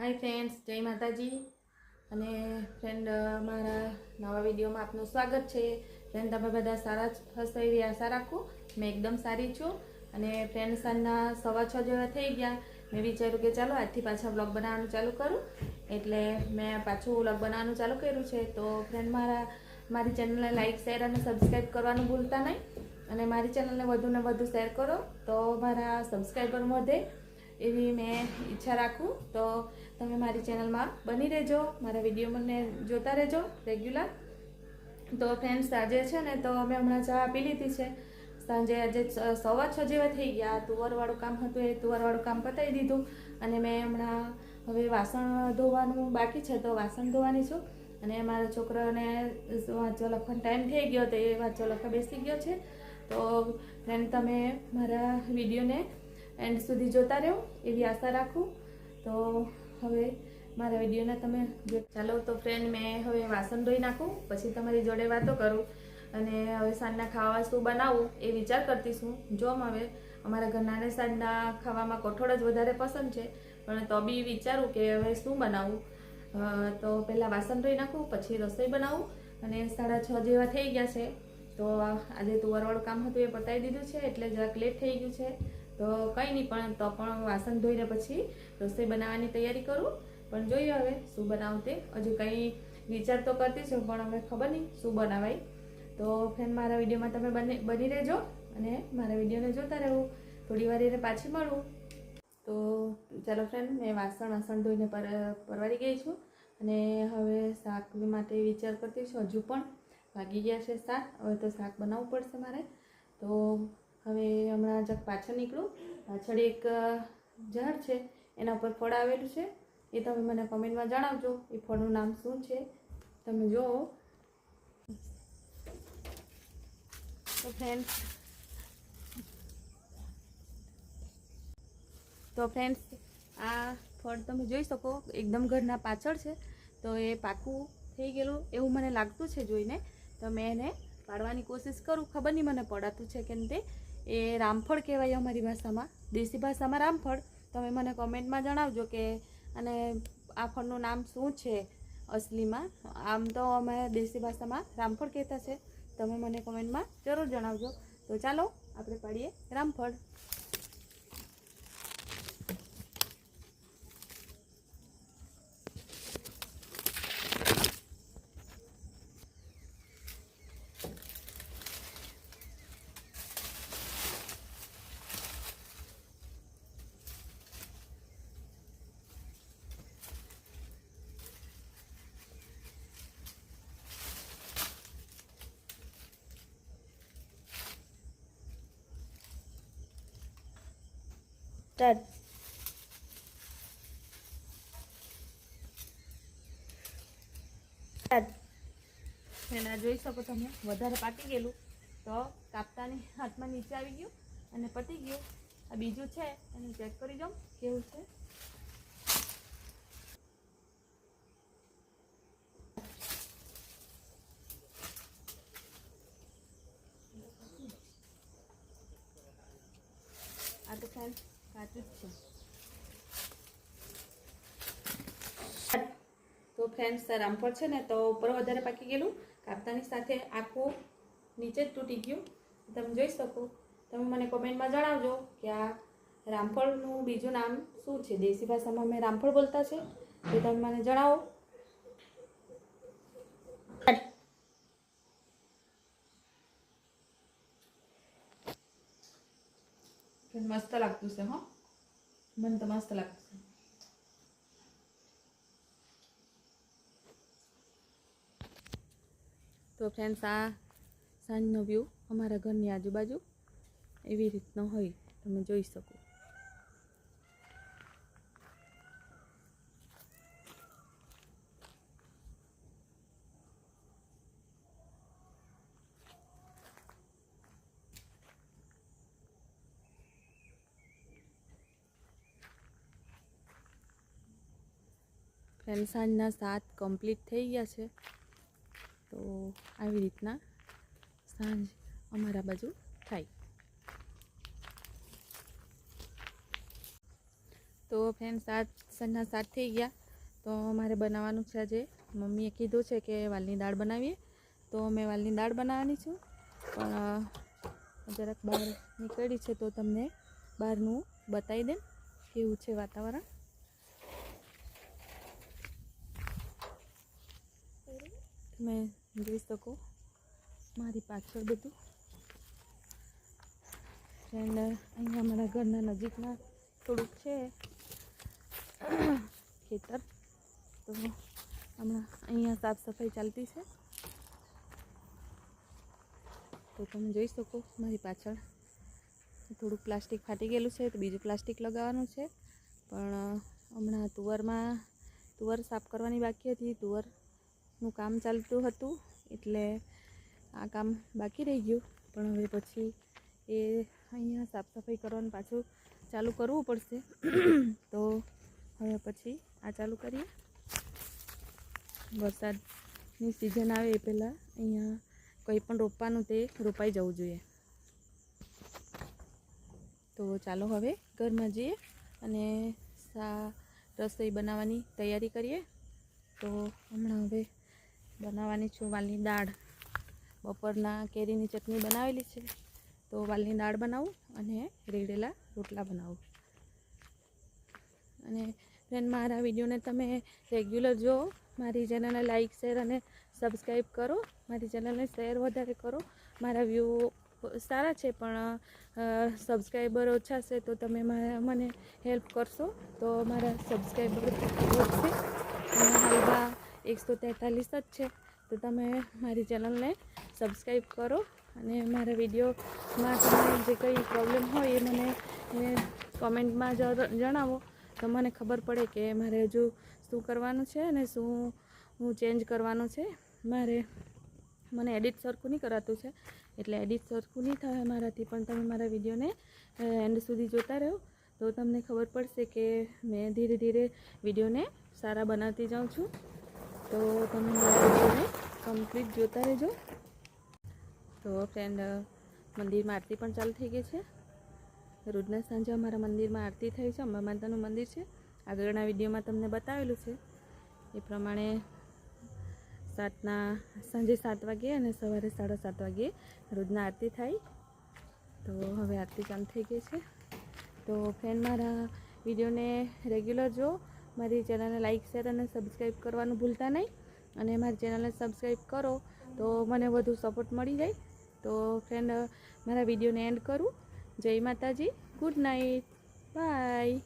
Hi friends જય માતાજી. અને ફ્રેન્ડ મારા નવા વિડીયોમાં આપનું સ્વાગત છે. ફ્રેન્ડ તમે બધા સારા હશે એવી આશા રાખું. મેં એકદમ સારી છું. અને ફ્રેન્ડ સાંજના સવા છ જેવા થઈ ગયા. મેં વિચાર્યું કે ચાલો આજથી પાછા બ્લોગ બનાવવાનું ચાલુ કરું. એટલે મેં પાછું બ્લોગ બનાવવાનું ચાલુ કર્યું છે. તો ફ્રેન્ડ મારા, મારી ચેનલને લાઇક શેર અને સબસ્ક્રાઈબ કરવાનું ભૂલતા નહીં. અને મારી ચેનલને વધુને વધુ શેર કરો. તો મારા સબસ્ક્રાઈબર વધે એવી મેં ઈચ્છા રાખું. તો તમે મારી ચેનલમાં બની રહેજો, મારા વીડિયો મને જોતા રહેજો રેગ્યુલર તો ફ્રેન્ડ્સ આજે છે ને, તો અમે હમણાં ચા પી લીધી છે. સાંજે આજે સવા છ જેવા થઈ ગયા. તુવરવાળું કામ હતું એ તુવરવાળું કામ પતાવી દીધું. અને મેં હમણાં હવે વાસણ ધોવાનું બાકી છે, તો વાસણ ધોવાની છું. અને મારા છોકરાને વાંચવા લખવાનો ટાઈમ થઈ ગયો, તો એ વાંચવા લખવા બેસી ગયો છે. તો ફ્રેન્ડ તમે મારા વિડીયોને એન્ડ સુધી જોતા રહો, એવી આશા રાખું. તો હવે મારા વિડીયોના તમે ચાલો તો ફ્રેન્ડ મેં હવે વાસણ ધોઈ નાખું, પછી તમારી જોડે વાતો કરું. અને હવે સાંજના ખાવા શું બનાવું એ વિચાર કરતી છું. જોમ હવે અમારા ઘરનાને સાંજના ખાવામાં કઠોળ જ વધારે પસંદ છે, પણ તો બી વિચારું કે હવે શું બનાવું. તો પહેલાં વાસણ ધોઈ નાખું, પછી રસોઈ બનાવું. અને સાડા છ જેવા થઈ ગયા છે. તો આજે તુવરવાળું કામ હતું એ પતાવી દીધું છે, એટલે જરાક લેટ થઈ ગયું છે. તો કંઈ નહીં પણ તો પણ વાસણ ધોઈને પછી રસોઈ બનાવવાની તૈયારી કરું. પણ જોઈએ હવે શું બનાવું તે હજુ કંઈ વિચાર તો કરતી છું પણ હવે ખબર નહીં શું બનાવાય. તો ફ્રેન્ડ મારા વિડીયોમાં તમે બને, બની રહેજો અને મારા વિડીયોને જોતા રહેવું થોડી વાર એને પાછી મળું. તો ચાલો ફ્રેન્ડ મેં વાસણ વાસણ ધોઈને પર, પરવારી ગઈ છું. અને હવે શાક માટે વિચાર કરતી છું. હજુ પણ વાગી ગયા છે શાક હવે તો શાક બનાવવું પડશે મારે. તો હવે હમણાં જક પાછળ નીકળું. પાછળ એક ઝાડ છે, એના ઉપર ફળ આવેલું છે. એ તમે મને કમેન્ટમાં જણાવજો, એ ફળનું નામ શું છે? તમે જુઓ તો ફ્રેન્ડ્સ તો ફ્રેન્ડ્સ આ ફળ તમે જોઈ શકો, એકદમ ઘરના પાછળ છે. તો એ પાકું થઈ ગયેલું, એવું મને લાગતું છે જોઈને. તો મેં એને પાડવાની કોશિશ કરું, ખબર નહીં મને પડાતું છે કેમ તે. એ રામફળ કહેવાય અમારી ભાષામાં, દેશી ભાષામાં રામફળ. તમે મને કોમેન્ટમાં જણાવજો કે, અને આ ફળનું નામ શું છે અસલીમાં? આમ તો અમે દેશી ભાષામાં રામફળ કહેતા છે. તમે મને કોમેન્ટમાં જરૂર જણાવજો. તો ચાલો, આપણે પાડીએ રામફળ. સ્ટાર્ટ એના જોઈ શકો તમે. વધારે પાકી ગયેલું. તો કાપતાની હાથમાં નીચે આવી ગયું અને પતી ગયું. આ બીજું છે. એને ચેક કરી જાઉં કેવું છે આ તો ફ્રેન્ડ કાચું જ છે તો ફ્રેન્ડ્સ રામફળ છે ને, તો ઉપર વધારે પાકી ગયેલું. કાપતાની સાથે આખું નીચે જ તૂટી ગયું. તમે જોઈ શકો. તમે મને કોમેન્ટમાં જણાવજો કે આ રામફળનું બીજું નામ શું છે? દેશી ભાષામાં અમે રામફળ બોલતા છે. તો તમે મને જણાવો. મસ્ત લાગતું છે, હો. મને તો મસ્ત લાગતું છે. તો ફ્રેન્ડ્સ આ સાંજનો વ્યૂ અમારા ઘરની આજુબાજુ એવી રીતનો હોય, તમે જોઈ શકો. ફ્રેન્ડ સાંજના સાત કમ્પ્લીટ થઈ ગયા છે. તો આવી રીતના સાંજ અમારા બાજુ થાય. તો ફ્રેન્ડ સાત, સાંજના સાત થઈ ગયા. તો મારે બનાવવાનું છે આજે. મમ્મીએ કીધું છે કે વાલની દાળ બનાવીએ. તો મેં વાલની દાળ બનાવવાની છું. પણ જરાક બહાર નીકળી છે તો તમને બહારનું બતાવી દે. કેવું છે વાતાવરણ? તમે જોઈ શકો મારી પાછળ બધું. એન્ડ અહીંયા મારા ઘરના નજીકમાં થોડુંક છે ખેતર. તો હમણાં અહીંયા સાફ સફાઈ ચાલતી છે. તો તમે જોઈ શકો મારી પાછળ. થોડુંક પ્લાસ્ટિક ફાટી ગયેલું છે, તો બીજું પ્લાસ્ટિક લગાવવાનું છે. પણ હમણાં તુવરમાં, તુવર સાફ કરવાની બાકી હતી. તુવરનું કામ ચાલતું હતું, એટલે આ કામ બાકી રહી ગયું. પણ હવે પછી એ અહીંયા સાફ સફાઈ કરવાનું પાછું ચાલુ કરવું પડશે. તો હવે પછી આ ચાલુ કરીએ. વરસાદની સિઝન આવે એ પહેલાં અહીંયા કંઈ પણ રોપવાનું તે રોપાઈ જવું જોઈએ. તો ચાલો હવે ઘરમાં જઈએ અને સા રસોઈ બનાવવાની તૈયારી કરીએ. તો હમણાં હવે બનાવવાની છું વાલની દાળ. બપોરના કેરીની ચટણી બનાવેલી છે. તો વાલની દાળ બનાવું અને રેડેલા રોટલા બનાવું. અને ફ્રેન્ડ મારા વિડીયોને તમે રેગ્યુલર જો, મારી ચેનલને લાઇક શેર અને સબસ્ક્રાઈબ કરો. મારી ચેનલને શેર વધારે કરો. મારા વ્યૂ સારા છે, પણ સબસ્ક્રાઈબર ઓછા છે, તો તમે મારા, મને હેલ્પ કરશો. તો મારા સબસ્ક્રાઈબર વધશે. હાલમાં એકસો તેતાલીસ જ છે. તો તમે મારી ચેનલને સબસ્ક્રાઈબ કરો અને મારા વિડીયોમાં તમને જે કંઈ પ્રોબ્લેમ હોય એ મને કોમેન્ટમાં જણાવો. તો મને ખબર પડે કે મારે હજુ શું કરવાનું છે અને શું હું ચેન્જ કરવાનું છે. મારે, મને એડિટ સરખું નહીં કરાતું છે. એટલે એડિટ સરખું નહીં થાય મારાથી, પણ તમે મારા વિડીયોને એન્ડ સુધી જોતા રહો. તો તમને ખબર પડશે કે મેં ધીરે ધીરે વિડીયોને સારા બનાવતી જાઉં છું. તો તમે કમ્પ્લીટ જોતા રહેજો. તો ફ્રેન્ડ મંદિરમાં આરતી પણ ચાલુ થઈ ગઈ છે. રોજના સાંજે અમારા મંદિરમાં આરતી થાય છે, અંબા માતાનું મંદિર છે. આગળના વિડીયોમાં તમને બતાવેલું છે. એ પ્રમાણે સાતના, સાંજે સાત વાગે અને સવારે સાડા સાત વાગે રોજના આરતી થાય. તો હવે આરતી ચાલુ થઈ ગઈ છે. તો ફ્રેન્ડ મારા વિડીયોને રેગ્યુલર જો મારી ચેનલને લાઇક શેર અને સબસ્ક્રાઈબ કરવાનું ભૂલતા નહીં. અને મારી ચેનલને સબસ્ક્રાઈબ કરો તો મને વધુ સપોર્ટ મળી જાય. તો ફ્રેન્ડ મારા વિડીયોને એન્ડ કરું. જય માતાજી. Good night bye